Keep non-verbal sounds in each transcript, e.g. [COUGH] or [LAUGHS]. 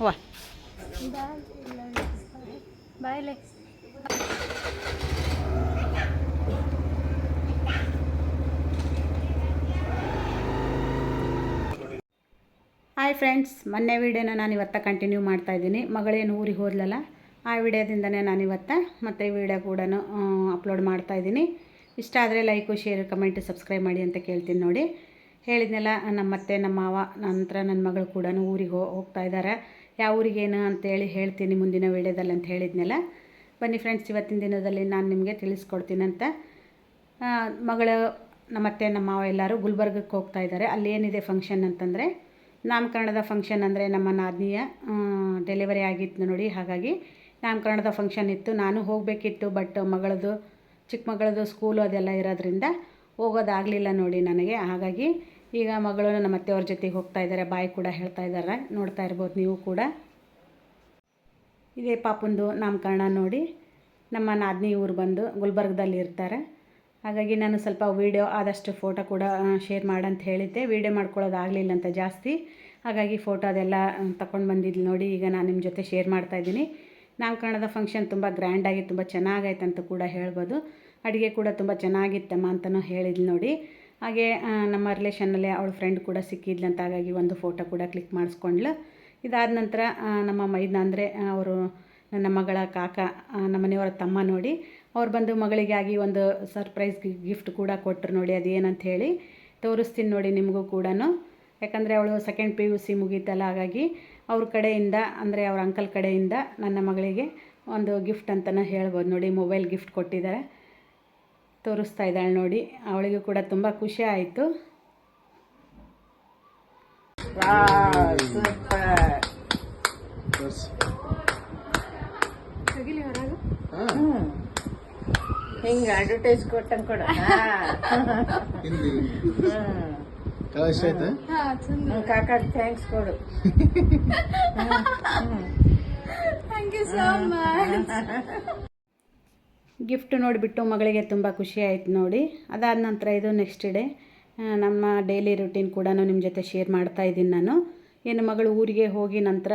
ಅವ್ವ ಬಾಯ್ಲೆ hi friends ಮೊನ್ನೆ ವಿಡಿಯೋನ ನಾನು ಇವತ್ತ ಕಂಟಿನ್ಯೂ ಮಾಡ್ತಾ ಇದ್ದೀನಿ. ಮಗಳೇನು ಊರಿಗೆ ಹೋದ್ಲಲ್ಲ ಆ ವಿಡಿಯೋದಿಂದನೇ ನಾನು ಇವತ್ತು ಮತ್ತೆ ವಿಡಿಯೋ ಕೂಡ ಅಪ್ಲೋಡ್ ಮಾಡ್ತಾ ಇದ್ದೀನಿ. ಇಷ್ಟ ಆದರೆ ಲೈಕು ಶೇರ್ ಕಮೆಂಟ್ ಸಬ್ಸ್ಕ್ರೈಬ್ ಮಾಡಿ ಅಂತ ಕೇಳ್ತೀನಿ ನೋಡಿ. ಹೇಳಿದ್ನೆಲ್ಲ ನಮ್ಮ ಮತ್ತೆ ನಮ್ಮ ಮಾವ ನಂತರ ನನ್ನ ಮಗಳು ಕೂಡ ಊರಿಗೆ ಹೋಗ್ತಾ ಇದ್ದಾರೆ ಯಾವ ಊರಿಗೇನು ಅಂತೇಳಿ ಹೇಳ್ತೀನಿ ಮುಂದಿನ ವೀಡಿಯೋದಲ್ಲಿ ಅಂತ ಹೇಳಿದ್ನಲ್ಲ. ಬನ್ನಿ ಫ್ರೆಂಡ್ಸ್ ಇವತ್ತಿನ ದಿನದಲ್ಲಿ ನಾನು ನಿಮಗೆ ತಿಳಿಸ್ಕೊಡ್ತೀನಂತ ಮಗಳು, ನಮ್ಮ ಅತ್ತೆ, ನಮ್ಮ ಮಾವ ಎಲ್ಲರೂ ಗುಲ್ಬರ್ಗಕ್ಕೆ ಹೋಗ್ತಾ ಇದ್ದಾರೆ. ಅಲ್ಲಿ ಏನಿದೆ ಫಂಕ್ಷನ್ ಅಂತಂದರೆ, ನಾಮಕರಣದ ಫಂಕ್ಷನ್ ಅಂದರೆ ನಮ್ಮ ನಾದಿನಿಯ ಡೆಲಿವರಿ ಆಗಿತ್ತು ನೋಡಿ. ಹಾಗಾಗಿ ನಾಮಕರಣದ ಫಂಕ್ಷನ್ ಇತ್ತು. ನಾನು ಹೋಗಬೇಕಿತ್ತು ಬಟ್ ಮಗಳದು ಚಿಕ್ಕ ಮಗಳದು ಸ್ಕೂಲು ಅದೆಲ್ಲ ಇರೋದ್ರಿಂದ ಹೋಗೋದಾಗಲಿಲ್ಲ ನೋಡಿ ನನಗೆ. ಹಾಗಾಗಿ ಈಗ ಮಗಳು ನಮ್ಮ ಅತ್ತೆಯವ್ರ ಜೊತೆಗೆ ಹೋಗ್ತಾ ಇದ್ದಾರೆ, ಬಾಯಿ ಕೂಡ ಹೇಳ್ತಾ ಇದ್ದಾರೆ, ನೋಡ್ತಾ ಇರ್ಬೋದು ನೀವು ಕೂಡ. ಇದೇ ಪಾಪಂದು ನಾಮಕರಣ ನೋಡಿ, ನಮ್ಮ ನಾದಿನಿ ಊರು ಬಂದು ಗುಲ್ಬರ್ಗದಲ್ಲಿ ಇರ್ತಾರೆ. ಹಾಗಾಗಿ ನಾನು ಸ್ವಲ್ಪ ವೀಡಿಯೋ, ಆದಷ್ಟು ಫೋಟೋ ಕೂಡ ಶೇರ್ ಮಾಡಂತ ಹೇಳಿದ್ದೆ. ವೀಡಿಯೋ ಮಾಡ್ಕೊಳ್ಳೋದಾಗಲಿಲ್ಲ ಅಂತ ಜಾಸ್ತಿ. ಹಾಗಾಗಿ ಫೋಟೋ ಅದೆಲ್ಲ ತಗೊಂಡು ಬಂದಿದ್ದು ನೋಡಿ, ಈಗ ನಾನು ನಿಮ್ಮ ಜೊತೆ ಶೇರ್ ಮಾಡ್ತಾಯಿದ್ದೀನಿ ನಾಮಕರಣದ ಫಂಕ್ಷನ್ ತುಂಬ ಗ್ರ್ಯಾಂಡಾಗಿ ತುಂಬ ಅಂತ ಕೂಡ ಹೇಳ್ಬೋದು. ಅಡುಗೆ ಕೂಡ ತುಂಬ ಚೆನ್ನಾಗಿತ್ತಮ್ಮ ಅಂತಲೂ ಹೇಳಿದ್ಲು ನೋಡಿ. ಹಾಗೆ ನಮ್ಮ ರಿಲೇಷನ್ನಲ್ಲಿ ಅವಳ ಫ್ರೆಂಡ್ ಕೂಡ ಸಿಕ್ಕಿದ್ಲಂತ ಹಾಗಾಗಿ ಒಂದು ಫೋಟೋ ಕೂಡ ಕ್ಲಿಕ್ ಮಾಡಿಸ್ಕೊಂಡ್ಲು. ಇದಾದ ನಂತರ ನಮ್ಮ ಮೈದ್ನ ಅಂದರೆ ಅವರು ನನ್ನ ಮಗಳ ಕಾಕ ನಮ್ಮ ಮನೆಯವರ ತಮ್ಮ ನೋಡಿ, ಅವ್ರು ಬಂದು ಮಗಳಿಗಾಗಿ ಒಂದು ಸರ್ಪ್ರೈಸ್ ಗಿಫ್ಟ್ ಕೂಡ ಕೊಟ್ಟರು ನೋಡಿ, ಅದೇನಂತ ಹೇಳಿ ತೋರಿಸ್ತೀನಿ ನೋಡಿ ನಿಮಗೂ ಕೂಡ ಯಾಕಂದರೆ ಅವಳು ಸೆಕೆಂಡ್ ಪಿ ಯು ಸಿ ಮುಗೀತಲ್ಲ, ಹಾಗಾಗಿ ಅವ್ರ ಕಡೆಯಿಂದ, ಅಂದರೆ ಅವ್ರ ಅಂಕಲ್ ಕಡೆಯಿಂದ ನನ್ನ ಮಗಳಿಗೆ ಒಂದು ಗಿಫ್ಟ್ ಅಂತಲೇ ಹೇಳ್ಬೋದು ನೋಡಿ ಮೊಬೈಲ್ ಗಿಫ್ಟ್ ಕೊಟ್ಟಿದ್ದಾರೆ. ತೋರಿಸ್ತಾ ಇದ್ದಾಳೆ ನೋಡಿ. ಅವಳಿಗೂ ಕೂಡ ತುಂಬ ಖುಷಿ ಆಯಿತು. ಹಿಂಗ ಅಡ್ವರ್ಟೈಸ್ ಕೊಟ್ಟಂಗ್ ಕೊಡ. ಇಷ್ಟ ಆಯ್ತಾ? ಕಾಕ ಥ್ಯಾಂಕ್ಸ್ ಕೊಡು. [LAUGHS] ಗಿಫ್ಟ್ ನೋಡಿಬಿಟ್ಟು ಮಗಳಿಗೆ ತುಂಬ ಖುಷಿ ಆಯಿತು ನೋಡಿ. ಅದಾದ ನಂತರ ಇದು ನೆಕ್ಸ್ಟ್ ಡೇ ನಮ್ಮ ಡೈಲಿ ರುಟೀನ್ ಕೂಡ ನಿಮ್ಮ ಜೊತೆ ಶೇರ್ ಮಾಡ್ತಾ ಇದ್ದೀನಿ ನಾನು. ಏನು ಮಗಳು ಊರಿಗೆ ಹೋಗಿ ನಂತರ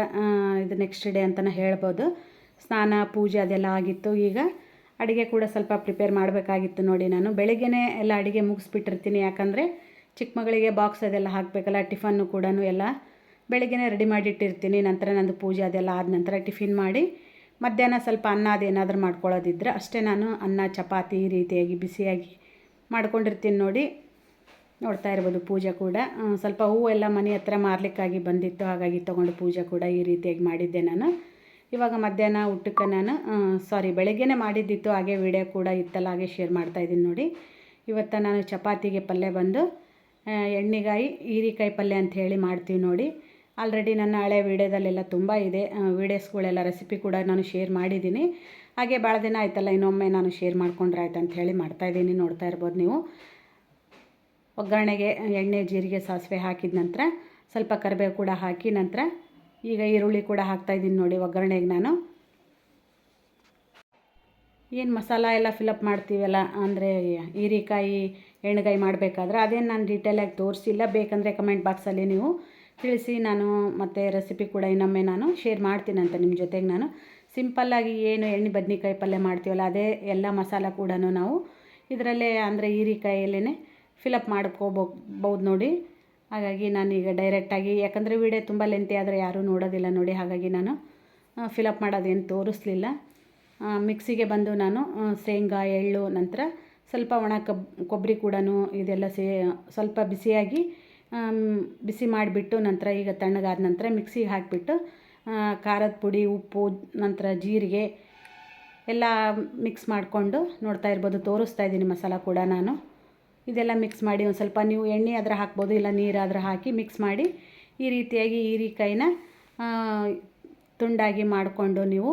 ಇದು ನೆಕ್ಸ್ಟ್ ಡೇ ಅಂತಲೇ ಹೇಳ್ಬೋದು. ಸ್ನಾನ, ಪೂಜೆ ಅದೆಲ್ಲ ಆಗಿತ್ತು ಈಗ. ಅಡುಗೆ ಕೂಡ ಸ್ವಲ್ಪ ಪ್ರಿಪೇರ್ ಮಾಡಬೇಕಾಗಿತ್ತು ನೋಡಿ ನಾನು. ಬೆಳಗ್ಗೆನೇ ಎಲ್ಲ ಅಡುಗೆ ಮುಗಿಸ್ಬಿಟ್ಟಿರ್ತೀನಿ. ಯಾಕಂದರೆ ಚಿಕ್ಕ ಮಗಳಿಗೆ ಬಾಕ್ಸ್ ಅದೆಲ್ಲ ಹಾಕಬೇಕಲ್ಲ, ಟಿಫನ್ನು ಕೂಡ ಎಲ್ಲ ಬೆಳಗ್ಗೆನೇ ರೆಡಿ ಮಾಡಿಟ್ಟಿರ್ತೀನಿ. ನಂತರ ನಂದು ಪೂಜೆ ಅದೆಲ್ಲ ಆದ ನಂತರ ಟಿಫಿನ್ ಮಾಡಿ ಮಧ್ಯಾಹ್ನ ಸ್ವಲ್ಪ ಅನ್ನ ಅದೇನಾದರೂ ಮಾಡ್ಕೊಳ್ಳೋದಿದ್ರೆ ಅಷ್ಟೇ ನಾನು ಅನ್ನ, ಚಪಾತಿ ಈ ರೀತಿಯಾಗಿ ಬಿಸಿಯಾಗಿ ಮಾಡ್ಕೊಂಡಿರ್ತೀನಿ ನೋಡಿ. ನೋಡ್ತಾ ಇರ್ಬೋದು ಪೂಜೆ ಕೂಡ. ಸ್ವಲ್ಪ ಹೂವು ಎಲ್ಲ ಮನೆ ಹತ್ರ ಮಾರಲಿಕ್ಕಾಗಿ ಬಂದಿತ್ತು, ಹಾಗಾಗಿ ತೊಗೊಂಡು ಪೂಜೆ ಕೂಡ ಈ ರೀತಿಯಾಗಿ ಮಾಡಿದ್ದೆ ನಾನು. ಇವಾಗ ಮಧ್ಯಾಹ್ನ ಊಟಕ್ಕೆ ನಾನು ಸಾರಿ ಬೆಳಗ್ಗೆನೇ ಮಾಡಿದ್ದಿತ್ತು, ಹಾಗೆ ವಿಡಿಯೋ ಕೂಡ ಇತ್ತಲ್ಲ, ಹಾಗೆ ಶೇರ್ ಮಾಡ್ತಾಯಿದ್ದೀನಿ ನೋಡಿ. ಇವತ್ತು ನಾನು ಚಪಾತಿಗೆ ಪಲ್ಯ ಬಂದು ಎಣ್ಣೆಗಾಯಿ, ಹೀರಿಕಾಯಿ ಪಲ್ಯ ಅಂತ ಹೇಳಿ ಮಾಡ್ತೀವಿ ನೋಡಿ. ಆಲ್ರೆಡಿ ನನ್ನ ಹಳೆ ವೀಡಿಯೋದಲ್ಲೆಲ್ಲ ತುಂಬ ಇದೆ. ವೀಡಿಯೋಸ್ಗಳೆಲ್ಲ ರೆಸಿಪಿ ಕೂಡ ನಾನು ಶೇರ್ ಮಾಡಿದ್ದೀನಿ. ಹಾಗೆ ಭಾಳ ದಿನ ಆಯ್ತಲ್ಲ, ಇನ್ನೊಮ್ಮೆ ನಾನು ಶೇರ್ ಮಾಡ್ಕೊಂಡ್ರೆ ಆಯ್ತು ಅಂತ ಹೇಳಿ ಮಾಡ್ತಾಯಿದ್ದೀನಿ ನೋಡ್ತಾ ಇರ್ಬೋದು ನೀವು. ಒಗ್ಗರಣೆಗೆ ಎಣ್ಣೆ, ಜೀರಿಗೆ, ಸಾಸಿವೆ ಹಾಕಿದ ನಂತರ, ಸ್ವಲ್ಪ ಕರಿಬೇವು ಕೂಡ ಹಾಕಿ ನಂತರ, ಈಗ ಈರುಳ್ಳಿ ಕೂಡ ಹಾಕ್ತಾಯಿದ್ದೀನಿ ನೋಡಿ ಒಗ್ಗರಣೆಗೆ ನಾನು. ಏನು ಮಸಾಲ ಎಲ್ಲ ಫಿಲಪ್ ಮಾಡ್ತೀವಲ್ಲ, ಅಂದರೆ ಹೀರಿಕಾಯಿ ಎಣ್ಣೆಗಾಯಿ ಮಾಡಬೇಕಾದ್ರೆ ಅದೇನು ನಾನು ಡೀಟೇಲಾಗಿ ತೋರಿಸಿಲ್ಲ. ಬೇಕಂದರೆ ಕಮೆಂಟ್ ಬಾಕ್ಸಲ್ಲಿ ನೀವು ತಿಳಿಸಿ ನಾನು ಮತ್ತು ರೆಸಿಪಿ ಕೂಡ ಇನ್ನೊಮ್ಮೆ ನಾನು ಶೇರ್ ಮಾಡ್ತೀನಂತೆ ನಿಮ್ಮ ಜೊತೆಗೆ ನಾನು. ಸಿಂಪಲ್ಲಾಗಿ ಏನು ಎಣ್ಣೆ ಬದ್ನಿಕಾಯಿ ಪಲ್ಯ ಮಾಡ್ತೀವಲ್ಲ, ಅದೇ ಎಲ್ಲ ಮಸಾಲ ಕೂಡ ನಾವು ಇದರಲ್ಲೇ ಅಂದರೆ ಹೀರಿಕಾಯಲ್ಲೇ ಫಿಲಪ್ ಮಾಡ್ಕೋಬಹುದು ನೋಡಿ. ಹಾಗಾಗಿ ನಾನು ಈಗ ಡೈರೆಕ್ಟಾಗಿ ಯಾಕಂದರೆ ವಿಡಿಯೋ ತುಂಬ ಲೆಂತಿ ಆದರೆ ಯಾರೂ ನೋಡೋದಿಲ್ಲ ನೋಡಿ, ಹಾಗಾಗಿ ನಾನು ಫಿಲಪ್ ಮಾಡೋದೇನು ತೋರಿಸ್ಲಿಲ್ಲ. ಮಿಕ್ಸಿಗೆ ಬಂದು ನಾನು ಶೇಂಗಾ, ಎಳ್ಳು ನಂತರ ಸ್ವಲ್ಪ ಒಣ ಕಬ್ ಕೊಬ್ಬರಿ ಕೂಡ ಇದೆಲ್ಲ ಸೇ, ಸ್ವಲ್ಪ ಬಿಸಿಯಾಗಿ ಬಿಸಿ ಮಾಡಿಬಿಟ್ಟು ನಂತರ ಈಗ ತಣ್ಣಗಾದ ನಂತರ ಮಿಕ್ಸಿಗೆ ಹಾಕಿಬಿಟ್ಟು ಖಾರದ ಪುಡಿ, ಉಪ್ಪು, ನಂತರ ಜೀರಿಗೆ ಎಲ್ಲ ಮಿಕ್ಸ್ ಮಾಡಿಕೊಂಡು ನೋಡ್ತಾ ಇರ್ಬೋದು. ತೋರಿಸ್ತಾ ಇದ್ದೀನಿ ಮಸಾಲ ಕೂಡ ನಾನು. ಇದೆಲ್ಲ ಮಿಕ್ಸ್ ಮಾಡಿ ಒಂದು ಸ್ವಲ್ಪ ನೀವು ಎಣ್ಣೆ ಆದರೆ ಹಾಕ್ಬೋದು, ಇಲ್ಲ ನೀರಾದ್ರೆ ಹಾಕಿ ಮಿಕ್ಸ್ ಮಾಡಿ ಈ ರೀತಿಯಾಗಿ ಹೀರಿಕಾಯಿನ ತುಂಡಾಗಿ ಮಾಡಿಕೊಂಡು ನೀವು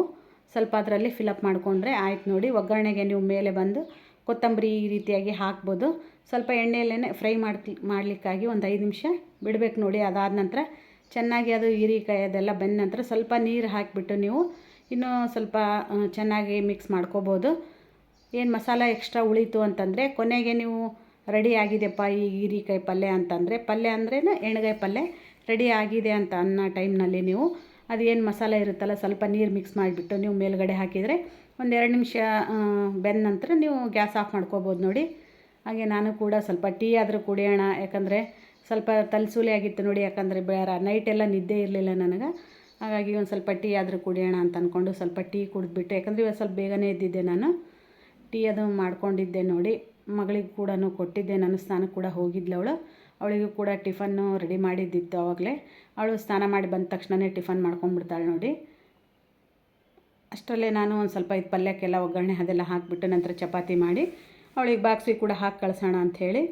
ಸ್ವಲ್ಪ ಅದರಲ್ಲಿ ಫಿಲಪ್ ಮಾಡಿಕೊಂಡ್ರೆ ಆಯ್ತು ನೋಡಿ. ಒಗ್ಗರಣೆಗೆ ನೀವು ಮೇಲೆ ಬಂದು ಕೊತ್ತಂಬರಿ ಈ ರೀತಿಯಾಗಿ ಹಾಕ್ಬೋದು. ಸ್ವಲ್ಪ ಎಣ್ಣೆಯಲ್ಲೇ ಫ್ರೈ ಮಾಡ್ತಿ, ಮಾಡಲಿಕ್ಕಾಗಿ ಒಂದು ಐದು ನಿಮಿಷ ಬಿಡಬೇಕು ನೋಡಿ, ಅದಾದ ನಂತರ ಚೆನ್ನಾಗಿ ಅದು ಹೀರಿಕಾಯಿ ಅದೆಲ್ಲ ಬೆಂದ ನಂತರ ಸ್ವಲ್ಪ ನೀರು ಹಾಕಿಬಿಟ್ಟು ನೀವು ಇನ್ನೂ ಸ್ವಲ್ಪ ಚೆನ್ನಾಗಿ ಮಿಕ್ಸ್ ಮಾಡ್ಕೋಬೋದು. ಏನು ಮಸಾಲ ಎಕ್ಸ್ಟ್ರಾ ಉಳೀತು ಅಂತಂದರೆ ಕೊನೆಗೆ ನೀವು ರೆಡಿ ಆಗಿದೆಪ್ಪ ಈ ಹೀರಿಕಾಯಿ ಪಲ್ಯ ಅಂತಂದರೆ, ಪಲ್ಯ ಅಂದ್ರೇ ಎಣ್ಗಾಯಿ ಪಲ್ಯ ರೆಡಿ ಆಗಿದೆ ಅಂತ ಅನ್ನೋ ಟೈಮ್ನಲ್ಲಿ ನೀವು ಅದೇನು ಮಸಾಲೆ ಇರುತ್ತಲ್ಲ ಸ್ವಲ್ಪ ನೀರು ಮಿಕ್ಸ್ ಮಾಡಿಬಿಟ್ಟು ನೀವು ಮೇಲ್ಗಡೆ ಹಾಕಿದರೆ ಒಂದೆರಡು ನಿಮಿಷ ಬೆಂದ ನಂತರ ನೀವು ಗ್ಯಾಸ್ ಆಫ್ ಮಾಡ್ಕೋಬೋದು ನೋಡಿ. ಹಾಗೆ ನಾನು ಕೂಡ ಸ್ವಲ್ಪ ಟೀ ಆದರೂ ಕುಡಿಯೋಣ, ಯಾಕಂದರೆ ಸ್ವಲ್ಪ ತಲೆಸೂಲೆ ಆಗಿತ್ತು ನೋಡಿ, ಯಾಕಂದರೆ ಬೇರೆ ನೈಟೆಲ್ಲ ನಿದ್ದೆ ಇರಲಿಲ್ಲ ನನಗೆ. ಹಾಗಾಗಿ ಒಂದು ಸ್ವಲ್ಪ ಟೀ ಆದರೂ ಕುಡಿಯೋಣ ಅಂತ ಅಂದ್ಕೊಂಡು ಸ್ವಲ್ಪ ಟೀ ಕುಡಿದ್ಬಿಟ್ಟು, ಯಾಕಂದರೆ ಇವತ್ತು ಸ್ವಲ್ಪ ಬೇಗನೆ ಇದ್ದಿದ್ದೆ ನಾನು. ಟೀ ಅದು ಮಾಡ್ಕೊಂಡಿದ್ದೆ ನೋಡಿ, ಮಗಳಿಗೆ ಕೂಡ ಕೊಟ್ಟಿದ್ದೆ, ನಾನು ಸ್ನಾನಕ್ಕೆ ಕೂಡ ಹೋಗಿದ್ಲು ಅವಳು. ಅವಳಿಗೂ ಕೂಡ ಟಿಫನ್ನು ರೆಡಿ ಮಾಡಿದ್ದಿತ್ತು ಆವಾಗಲೇ ಅವಳು ಸ್ನಾನ ಮಾಡಿ ಬಂದ ತಕ್ಷಣವೇ ಟಿಫನ್ ಮಾಡ್ಕೊಂಡ್ಬಿಡ್ತಾಳೆ ನೋಡಿ. ಅಷ್ಟರಲ್ಲೇ ನಾನು ಒಂದು ಸ್ವಲ್ಪ ಇದು ಪಲ್ಯಕ್ಕೆಲ್ಲ ಒಗ್ಗರಣೆ ಅದೆಲ್ಲ ಹಾಕಿಬಿಟ್ಟು ನಂತರ ಚಪಾತಿ ಮಾಡಿ ಅವಳಿಗೆ ಬಾಕ್ಸಿಗೆ ಕೂಡ ಹಾಕಿ ಕಳಿಸೋಣ ಅಂಥೇಳಿ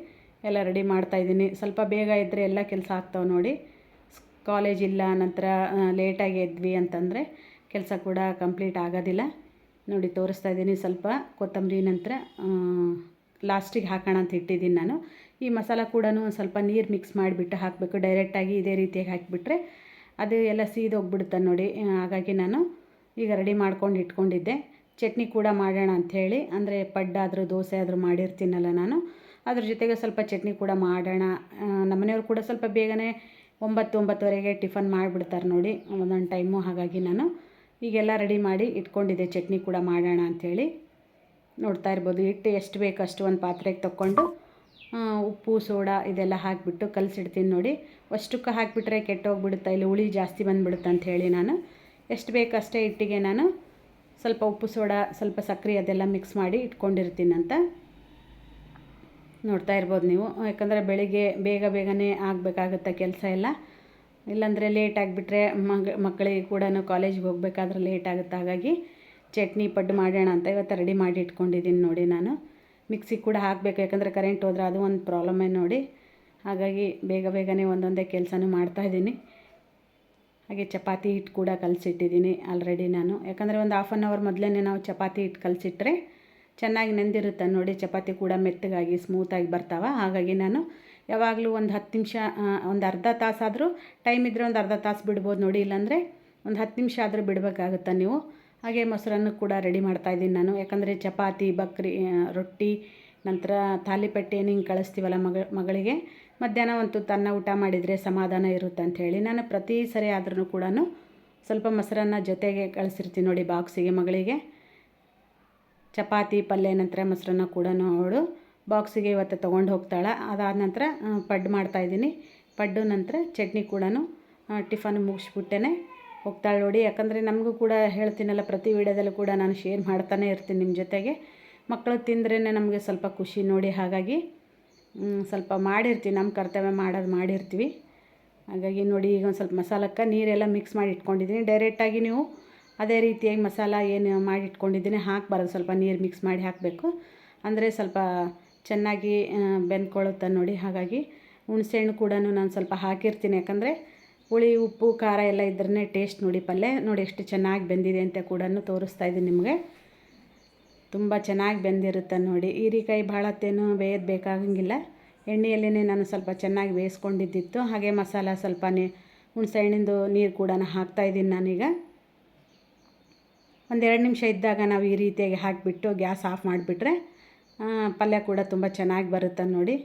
ಎಲ್ಲ ರೆಡಿ ಮಾಡ್ತಾಯಿದ್ದೀನಿ ಸ್ವಲ್ಪ ಬೇಗ ಇದ್ದರೆ ಎಲ್ಲ ಕೆಲಸ ಆಗ್ತಾವೆ ನೋಡಿ. ಕಾಲೇಜ್ ಇಲ್ಲ, ನಂತರ ಲೇಟಾಗಿ ಎದ್ವಿ ಅಂತಂದರೆ ಕೆಲಸ ಕೂಡ ಕಂಪ್ಲೀಟ್ ಆಗೋದಿಲ್ಲ. ನೋಡಿ ತೋರಿಸ್ತಾ ಇದ್ದೀನಿ ಸ್ವಲ್ಪ ಕೊತ್ತಂಬರಿ ನಂತರ ಲಾಸ್ಟಿಗೆ ಹಾಕೋಣ ಅಂತ ಇಟ್ಟಿದ್ದೀನಿ ನಾನು. ಈ ಮಸಾಲ ಕೂಡ ಸ್ವಲ್ಪ ನೀರು ಮಿಕ್ಸ್ ಮಾಡಿಬಿಟ್ಟು ಹಾಕಬೇಕು. ಡೈರೆಕ್ಟಾಗಿ ಇದೇ ರೀತಿಯಾಗಿ ಹಾಕಿಬಿಟ್ರೆ ಅದು ಎಲ್ಲ ಸೀದೋಗ್ಬಿಡುತ್ತೆ ನೋಡಿ. ಹಾಗಾಗಿ ನಾನು ಈಗ ರೆಡಿ ಮಾಡ್ಕೊಂಡು ಇಟ್ಕೊಂಡಿದ್ದೆ. ಚಟ್ನಿ ಕೂಡ ಮಾಡೋಣ ಅಂಥೇಳಿ, ಅಂದರೆ ಪಡ್ಡಾದರೂ ದೋಸೆ ಆದರೂ ಮಾಡಿರ್ತೀನಲ್ಲ ನಾನು. ಅದ್ರ ಜೊತೆಗೆ ಸ್ವಲ್ಪ ಚಟ್ನಿ ಕೂಡ ಮಾಡೋಣ. ನಮ್ಮನೆಯವ್ರು ಕೂಡ ಸ್ವಲ್ಪ ಬೇಗನೆ ಒಂಬತ್ತು, ಒಂಬತ್ತುವರೆಗೆ ಟಿಫನ್ ಮಾಡಿಬಿಡ್ತಾರೆ ನೋಡಿ, ಒಂದೊಂದು ಟೈಮು ಹಾಗಾಗಿ ನಾನು. ಈಗೆಲ್ಲ ರೆಡಿ ಮಾಡಿ ಇಟ್ಕೊಂಡಿದ್ದೆ, ಚಟ್ನಿ ಕೂಡ ಮಾಡೋಣ ಅಂಥೇಳಿ. ನೋಡ್ತಾ ಇರ್ಬೋದು, ಹಿಟ್ಟು ಎಷ್ಟು ಬೇಕು ಅಷ್ಟು ಒಂದು ಪಾತ್ರೆಗೆ ತಗೊಂಡು ಉಪ್ಪು, ಸೋಡಾ ಇದೆಲ್ಲ ಹಾಕಿಬಿಟ್ಟು ಕಲಸಿಡ್ತೀನಿ ನೋಡಿ. ಅಷ್ಟಕ್ಕೆ ಹಾಕಿಬಿಟ್ರೆ ಕೆಟ್ಟೋಗ್ಬಿಡುತ್ತೆ, ಇಲ್ಲಿ ಹುಳಿ ಜಾಸ್ತಿ ಬಂದುಬಿಡುತ್ತೆ ಅಂಥೇಳಿ ನಾನು. ಎಷ್ಟು ಬೇಕಷ್ಟೇ ಹಿಟ್ಟಿಗೆ ನಾನು ಸ್ವಲ್ಪ ಉಪ್ಪು ಸೋಡಾ, ಸ್ವಲ್ಪ ಸಕ್ಕರೆ ಅದೆಲ್ಲ ಮಿಕ್ಸ್ ಮಾಡಿ ಇಟ್ಕೊಂಡಿರ್ತೀನಂತ ನೋಡ್ತಾ ಇರ್ಬೋದು ನೀವು. ಯಾಕಂದರೆ ಬೆಳಿಗ್ಗೆ ಬೇಗ ಬೇಗನೆ ಆಗಬೇಕಾಗುತ್ತೆ ಕೆಲಸ ಎಲ್ಲ. ಇಲ್ಲಾಂದರೆ ಲೇಟ್ ಆಗಿಬಿಟ್ರೆ ಮಗ, ಮಕ್ಕಳಿಗೆ ಕೂಡ ಕಾಲೇಜ್ಗೆ ಹೋಗಬೇಕಾದ್ರೆ ಲೇಟ್ ಆಗುತ್ತೆ. ಹಾಗಾಗಿ ಚಟ್ನಿ ಪಡ್ಡು ಮಾಡೋಣ ಅಂತ ಇವತ್ತು ರೆಡಿ ಮಾಡಿ ಇಟ್ಕೊಂಡಿದ್ದೀನಿ ನೋಡಿ ನಾನು. ಮಿಕ್ಸಿಗೆ ಕೂಡ ಹಾಕಬೇಕು, ಯಾಕಂದರೆ ಕರೆಂಟ್ ಹೋದ್ರೆ ಅದು ಒಂದು ಪ್ರಾಬ್ಲಮ್ಮೇ ನೋಡಿ. ಹಾಗಾಗಿ ಬೇಗ ಬೇಗನೆ ಒಂದೊಂದೇ ಕೆಲಸನೂ ಮಾಡ್ತಾಯಿದ್ದೀನಿ ಹಾಗೆ ಚಪಾತಿ ಹಿಟ್ಟು ಕೂಡ ಕಲಸಿಟ್ಟಿದ್ದೀನಿ ಆಲ್ರೆಡಿ ನಾನು. ಯಾಕಂದರೆ ಒಂದು ಹಾಫ್ ಆನ್ ಅವರ್ ಮೊದಲೇ ನಾವು ಚಪಾತಿ ಹಿಟ್ಟು ಕಲಸಿಟ್ರೆ ಚೆನ್ನಾಗಿ ನೆಂದಿರುತ್ತೆ ನೋಡಿ, ಚಪಾತಿ ಕೂಡ ಮೆತ್ತಗಾಗಿ ಸ್ಮೂತಾಗಿ ಬರ್ತಾವ. ಹಾಗಾಗಿ ನಾನು ಯಾವಾಗಲೂ ಒಂದು ಹತ್ತು ನಿಮಿಷ ಒಂದು ಅರ್ಧ ತಾಸಾದರೂ ಟೈಮ್ ಇದ್ದರೆ ಒಂದು ಅರ್ಧ ತಾಸು ಬಿಡ್ಬೋದು ನೋಡಿ, ಇಲ್ಲಾಂದರೆ ಒಂದು ಹತ್ತು ನಿಮಿಷ ಆದರೂ ಬಿಡಬೇಕಾಗುತ್ತೆ ನೀವು. ಹಾಗೆ ಮೊಸರನ್ನು ಕೂಡ ರೆಡಿ ಮಾಡ್ತಾಯಿದ್ದೀನಿ ನಾನು. ಯಾಕಂದರೆ ಚಪಾತಿ, ಬಕ್ರಿ ರೊಟ್ಟಿ, ನಂತರ ತಾಲಿಪಟ್ಟೆ ಏನು ಹಿಂಗೆ ಕಳಿಸ್ತೀವಲ್ಲ ಮಗ, ಮಗಳಿಗೆ ಮಧ್ಯಾಹ್ನ ಒಂದು ತನ್ನ ಊಟ ಮಾಡಿದರೆ ಸಮಾಧಾನ ಇರುತ್ತೆ ಅಂಥೇಳಿ ನಾನು ಪ್ರತಿ ಸರಿ ಆದ್ರೂ ಕೂಡ ಸ್ವಲ್ಪ ಮೊಸರನ್ನ ಜೊತೆಗೆ ಕಳಿಸಿರ್ತೀನಿ ನೋಡಿ ಬಾಕ್ಸಿಗೆ ಮಗಳಿಗೆ. ಚಪಾತಿ, ಪಲ್ಯ, ನಂತರ ಮೊಸರನ್ನ ಕೂಡ ಅವಳು ಬಾಕ್ಸಿಗೆ ಇವತ್ತು ತೊಗೊಂಡು ಹೋಗ್ತಾಳೆ. ಅದಾದ ನಂತರ ಪಡ್ಡು ಮಾಡ್ತಾಯಿದ್ದೀನಿ ಪಡ್ಡು ನಂತರ ಚಟ್ನಿ ಕೂಡ ಟಿಫನ್ ಮುಗಿಸ್ಬಿಟ್ಟೇ ಹೋಗ್ತಾಳೆ ನೋಡಿ. ಯಾಕಂದರೆ ನಮಗೂ ಕೂಡ ಹೇಳ್ತೀನಲ್ಲ, ಪ್ರತಿ ವಿಡಿಯೋದಲ್ಲೂ ಕೂಡ ನಾನು ಶೇರ್ ಮಾಡ್ತಾನೆ ಇರ್ತೀನಿ ನಿಮ್ಮ ಜೊತೆಗೆ. ಮಕ್ಕಳು ತಿಂದ್ರೇ ನಮಗೆ ಸ್ವಲ್ಪ ಖುಷಿ ನೋಡಿ ಹಾಗಾಗಿ ಸ್ವಲ್ಪ ಮಾಡಿರ್ತೀವಿ. ನಮ್ಮ ಕರ್ತವ್ಯ ಮಾಡೋದು ಮಾಡಿರ್ತೀವಿ. ಹಾಗಾಗಿ ನೋಡಿ, ಈಗ ಒಂದು ಸ್ವಲ್ಪ ಮಸಾಲಕ್ಕೆ ನೀರೆಲ್ಲ ಮಿಕ್ಸ್ ಮಾಡಿ ಇಟ್ಕೊಂಡಿದ್ದೀನಿ. ಡೈರೆಕ್ಟಾಗಿ ನೀವು ಅದೇ ರೀತಿಯಾಗಿ ಮಸಾಲ ಏನು ಮಾಡಿ ಇಟ್ಕೊಂಡಿದ್ದೀನಿ. ಹಾಕಬಾರ್ದು ಸ್ವಲ್ಪ ನೀರು ಮಿಕ್ಸ್ ಮಾಡಿ ಹಾಕಬೇಕು. ಅಂದರೆ ಸ್ವಲ್ಪ ಚೆನ್ನಾಗಿ ಬೆಂದ್ಕೊಳ್ಳುತ್ತೆ ನೋಡಿ. ಹಾಗಾಗಿ ಹುಣಸೆಹಣ್ಣು ಕೂಡ ನಾನು ಸ್ವಲ್ಪ ಹಾಕಿರ್ತೀನಿ. ಯಾಕಂದರೆ ಹುಳಿ, ಉಪ್ಪು, ಖಾರ ಎಲ್ಲ ಇದ್ರೇ ಟೇಸ್ಟ್ ನೋಡಿ ಪಲ್ಯ. ನೋಡಿ ಎಷ್ಟು ಚೆನ್ನಾಗಿ ಬೆಂದಿದೆ ಅಂತ ಕೂಡ ತೋರಿಸ್ತಾ ಇದ್ದೀನಿ ನಿಮಗೆ. ತುಂಬ ಚೆನ್ನಾಗಿ ಬೆಂದಿರುತ್ತೆ ನೋಡಿ. ಹೀರಿಕಾಯಿ ಭಾಳ ಹೊತ್ತೇನು ಬೇಯೋದು ಬೇಕಾಗಂಗಿಲ್ಲ. ಎಣ್ಣೆಯಲ್ಲೇ ನಾನು ಸ್ವಲ್ಪ ಚೆನ್ನಾಗಿ ಬೇಯಿಸ್ಕೊಂಡಿದ್ದಿತ್ತು. ಹಾಗೆ ಮಸಾಲ ಸ್ವಲ್ಪ ಹುಣಸೆ ಹಣ್ಣಿಂದು ನೀರು ಕೂಡ ಹಾಕ್ತಾಯಿದ್ದೀನಿ ನಾನೀಗ. ಒಂದೆರಡು ನಿಮಿಷ ಇದ್ದಾಗ ನಾವು ಈ ರೀತಿಯಾಗಿ ಹಾಕಿಬಿಟ್ಟು ಗ್ಯಾಸ್ ಆಫ್ ಮಾಡಿಬಿಟ್ರೆ ಪಲ್ಯ ಕೂಡ ತುಂಬ ಚೆನ್ನಾಗಿ ಬರುತ್ತೆ ನೋಡಿ.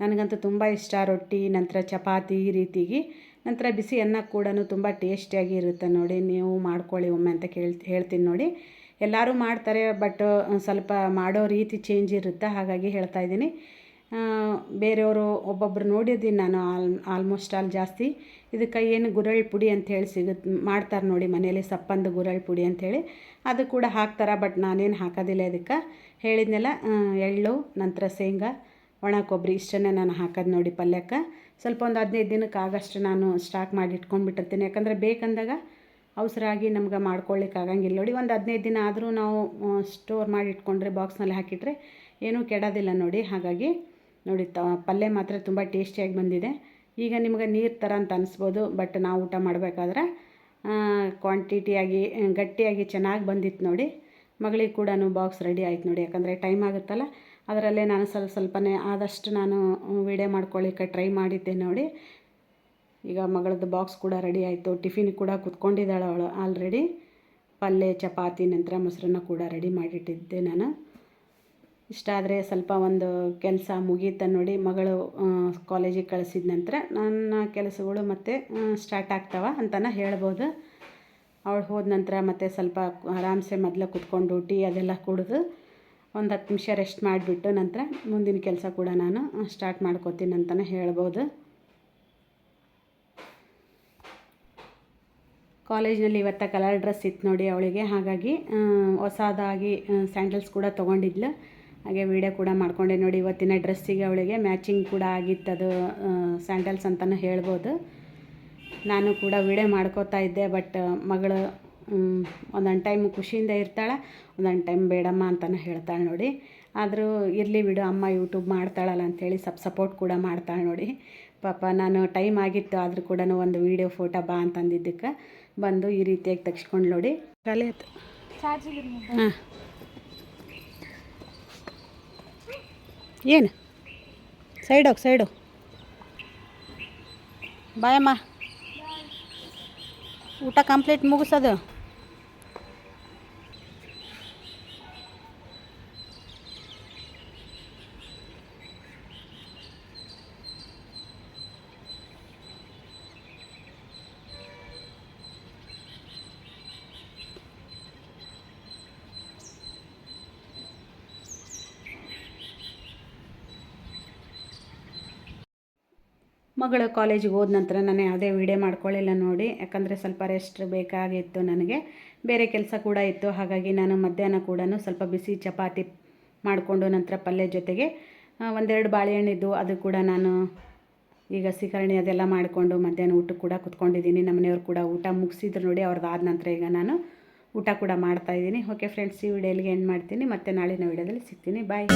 ನನಗಂತೂ ತುಂಬ ಇಷ್ಟ ರೊಟ್ಟಿ, ನಂತರ ಚಪಾತಿ ಈ ರೀತಿಗೆ. ನಂತರ ಬಿಸಿ ಅನ್ನ ಕೂಡ ತುಂಬ ಟೇಸ್ಟಿಯಾಗಿ ಇರುತ್ತೆ ನೋಡಿ. ನೀವು ಮಾಡ್ಕೊಳ್ಳಿ ಒಮ್ಮೆ ಅಂತ ಕೇಳಿ ಹೇಳ್ತೀನಿ ನೋಡಿ. ಎಲ್ಲರೂ ಮಾಡ್ತಾರೆ ಬಟ್ ಸ್ವಲ್ಪ ಮಾಡೋ ರೀತಿ ಚೇಂಜ್ ಇರುತ್ತೆ? ಹಾಗಾಗಿ ಹೇಳ್ತಾ ಇದ್ದೀನಿ. ಬೇರೆಯವರು ಒಬ್ಬೊಬ್ರು ನೋಡಿದ್ದೀನಿ ನಾನು ಆಲ್ ಆಲ್ಮೋಸ್ಟ್ ಆಲ್ ಜಾಸ್ತಿ. ಇದಕ್ಕೆ ಏನು ಗುರಳ್ ಪುಡಿ ಅಂಥೇಳಿ ಸಿಗುತ್ತೆ ಮಾಡ್ತಾರೆ ನೋಡಿ ಮನೇಲಿ ಸಪ್ಪಂದು ಗುರಳ್ ಪುಡಿ ಅಂಥೇಳಿ ಅದು ಕೂಡ ಹಾಕ್ತಾರೆ ಬಟ್ ನಾನೇನು ಹಾಕೋದಿಲ್ಲ ಇದಕ್ಕೆ. ಹೇಳಿದ್ನೆಲ್ಲ ಎಳ್ಳು, ನಂತರ ಶೇಂಗಾ, ಒಣ ಕೊಬ್ಬರಿ, ಇಷ್ಟನ್ನೇ ನಾನು ಹಾಕೋದು ನೋಡಿ ಪಲ್ಯಕ್ಕೆ. ಸ್ವಲ್ಪ ಒಂದು ಹದಿನೈದು ದಿನಕ್ಕೆ ಆಗಷ್ಟು ನಾನು ಸ್ಟಾಕ್ ಮಾಡಿ ಇಟ್ಕೊಂಡ್ಬಿಟ್ಟಿರ್ತೀನಿ. ಯಾಕಂದರೆ ಬೇಕಂದಾಗ ಅವಸರ ಆಗಿ ನಮ್ಗೆ ಮಾಡ್ಕೊಳ್ಳಿಕ್ಕೆ ಆಗಂಗಿಲ್ಲ. ನೋಡಿ, ಒಂದು ಹದಿನೈದು ದಿನ ಆದರೂ ನಾವು ಸ್ಟೋರ್ ಮಾಡಿ ಇಟ್ಕೊಂಡ್ರೆ ಬಾಕ್ಸ್ನಲ್ಲಿ ಹಾಕಿಟ್ರೆ ಏನೂ ಕೆಡೋದಿಲ್ಲ ನೋಡಿ. ಹಾಗಾಗಿ ನೋಡಿ, ತ, ಪಲ್ಯ ಮಾತ್ರ ತುಂಬ ಟೇಸ್ಟಿಯಾಗಿ ಬಂದಿದೆ. ಈಗ ನಿಮ್ಗೆ ನೀರು ಥರ ಅಂತ ಅನಿಸ್ಬೋದು ಬಟ್ ನಾವು ಊಟ ಮಾಡಬೇಕಾದ್ರೆ ಕ್ವಾಂಟಿಟಿಯಾಗಿ ಗಟ್ಟಿಯಾಗಿ ಚೆನ್ನಾಗಿ ಬಂದಿತ್ತು ನೋಡಿ. ಮಗಳಿಗೆ ಕೂಡ ಬಾಕ್ಸ್ ರೆಡಿ ಆಯ್ತು ನೋಡಿ. ಯಾಕಂದರೆ ಟೈಮ್ ಆಗುತ್ತಲ್ಲ, ಅದರಲ್ಲೇ ನಾನು ಸ್ವಲ್ಪ ಸ್ವಲ್ಪನೇ ಆದಷ್ಟು ನಾನು ವೀಡಿಯೋ ಮಾಡ್ಕೊಳ್ಳಿಕ್ಕೆ ಟ್ರೈ ಮಾಡಿದ್ದೆ ನೋಡಿ. ಈಗ ಮಗಳದ್ದು ಬಾಕ್ಸ್ ಕೂಡ ರೆಡಿ ಆಯಿತು. ಟಿಫಿನ್ ಕೂಡ ಕುತ್ಕೊಂಡಿದ್ದಾಳೆ ಅವಳು. ಆಲ್ರೆಡಿ ಪಲ್ಯ ಚಪಾತಿ, ನಂತರ ಮೊಸರನ್ನ ಕೂಡ ರೆಡಿ ಮಾಡಿಟ್ಟಿದ್ದೆ ನಾನು. ಇಷ್ಟ ಆದರೆ ಸ್ವಲ್ಪ ಒಂದು ಕೆಲಸ ಮುಗೀತ ನೋಡಿ ಮಗಳು ಕಾಲೇಜಿಗೆ ಕಳಿಸಿದ ನಂತರ ನನ್ನ ಕೆಲಸಗಳು ಮತ್ತೆ ಸ್ಟಾರ್ಟ್ ಆಗ್ತಾವ ಅಂತಲೇ ಹೇಳ್ಬೋದು. ಅವಳು ಹೋದ ನಂತರ ಮತ್ತೆ ಸ್ವಲ್ಪ ಆರಾಮ್ಸೆ ಮೊದಲು ಕುತ್ಕೊಂಡು ಟೀ ಅದೆಲ್ಲ ಕುಡಿದು ಒಂದು ಹತ್ತು ನಿಮಿಷ ರೆಸ್ಟ್ ಮಾಡಿಬಿಟ್ಟು ನಂತರ ಮುಂದಿನ ಕೆಲಸ ಕೂಡ ನಾನು ಸ್ಟಾರ್ಟ್ ಮಾಡ್ಕೋತೀನಿ ಅಂತಲೇ ಹೇಳ್ಬೋದು. ಕಾಲೇಜ್ನಲ್ಲಿ ಇವತ್ತ ಕಲರ್ ಡ್ರೆಸ್ ಇತ್ತು ನೋಡಿ ಅವಳಿಗೆ. ಹಾಗಾಗಿ ಹೊಸದಾಗಿ ಸ್ಯಾಂಡಲ್ಸ್ ಕೂಡ ತೊಗೊಂಡಿದ್ಲು. ಹಾಗೆ ವಿಡಿಯೋ ಕೂಡ ಮಾಡ್ಕೊಂಡೆ ನೋಡಿ ಇವತ್ತಿನ ಡ್ರೆಸ್ಸಿಗೆ ಅವಳಿಗೆ. ಮ್ಯಾಚಿಂಗ್ ಕೂಡ ಆಗಿತ್ತದು ಸ್ಯಾಂಡಲ್ಸ್ ಅಂತಲೂ ಹೇಳ್ಬೋದು. ನಾನು ಕೂಡ ವಿಡಿಯೋ ಮಾಡ್ಕೋತಾ ಇದ್ದೆ ಬಟ್ ಮಗಳು ಒಂದೊಂದು ಟೈಮ್ ಖುಷಿಯಿಂದ ಇರ್ತಾಳೆ, ಒಂದೊಂದು ಟೈಮ್ ಬೇಡಮ್ಮ ಅಂತಲೂ ಹೇಳ್ತಾಳೆ ನೋಡಿ. ಆದರೂ ಇರಲಿ ಬಿಡು, ಅಮ್ಮ ಯೂಟ್ಯೂಬ್ ಮಾಡ್ತಾಳಲ್ಲ ಅಂಥೇಳಿ ಸಪ್ ಸಪೋರ್ಟ್ ಕೂಡ ಮಾಡ್ತಾಳೆ ನೋಡಿ. ಪಾಪ ನಾನು ಟೈಮ್ ಆಗಿತ್ತು, ಆದರೂ ಕೂಡ ಒಂದು ವೀಡಿಯೋ ಫೋಟೋ ಬಾ ಅಂತಂದಿದ್ದಕ್ಕೆ. ಬಂದು ಈ ರೀತಿಯಾಗಿ ತೆಗ್ಸ್ಕೊಂಡು ನೋಡಿ. ಖಾಲಿ ಆಯ್ತು. ಹಾಂ. ಏನು? ಸೈಡ್ ಹೋಗಿ ಸೈಡು ಬಾಯಮ್ಮ. ಊಟ ಕಂಪ್ಲೀಟ್ ಮುಗಿಸೋದು. ಮಗಳು ಕಾಲೇಜಿಗೆ ಹೋದ ನಂತರ ನಾನು ಯಾವುದೇ ವೀಡಿಯೋ ಮಾಡ್ಕೊಳ್ಳಿಲ್ಲ ನೋಡಿ. ಯಾಕಂದರೆ ಸ್ವಲ್ಪ ರೆಸ್ಟ್ ಬೇಕಾಗಿತ್ತು ನನಗೆ. ಬೇರೆ ಕೆಲಸ ಕೂಡ ಇತ್ತು. ಹಾಗಾಗಿ ನಾನು ಮಧ್ಯಾಹ್ನ ಕೂಡ ಸ್ವಲ್ಪ ಬಿಸಿ ಚಪಾತಿ ಮಾಡಿಕೊಂಡು ನಂತರ ಪಲ್ಯ ಜೊತೆಗೆ ಒಂದೆರಡು ಬಾಳೆಹಣ್ಣಿದ್ದು ಅದು ಕೂಡ ನಾನು ಈಗ ಸಿಕರಣಿ ಅದೆಲ್ಲ ಮಾಡಿಕೊಂಡು ಮಧ್ಯಾಹ್ನ ಊಟಕ್ಕೆ ಕೂಡ ಕುತ್ಕೊಂಡಿದ್ದೀನಿ. ನಮ್ಮ ಮನೆಯವ್ರು ಕೂಡ ಊಟ ಮುಗಿಸಿದ್ರು ನೋಡಿ. ಅವ್ರದ್ದು ಆದ ನಂತರ ಈಗ ನಾನು ಊಟ ಕೂಡ ಮಾಡ್ತಾ ಇದ್ದೀನಿ. ಓಕೆ ಫ್ರೆಂಡ್ಸ್ ಈ ವಿಡಿಯೋಲಿಗೆ ಎಂಡ್ ಮಾಡ್ತೀನಿ. ಮತ್ತೆ ನಾಳಿನ ವಿಡಿಯೋದಲ್ಲಿ ಸಿಗ್ತೀನಿ. ಬಾಯ್